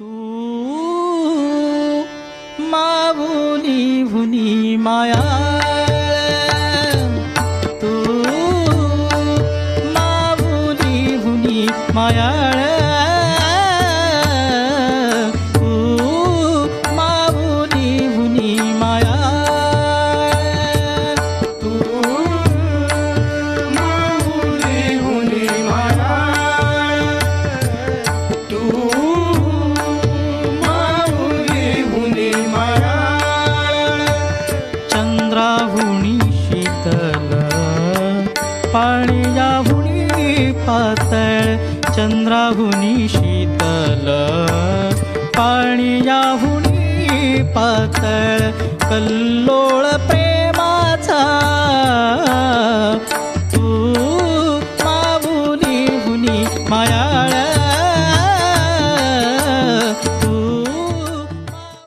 तू माऊली भुनी माया तू माऊली भुनी मायाळ. पाणी याहुनी पातळ चंद्राहुनी शीतल. पाणी याहुनी पातळ कल्लोळ प्रेमाचा. तू माऊली हुनी मायाळ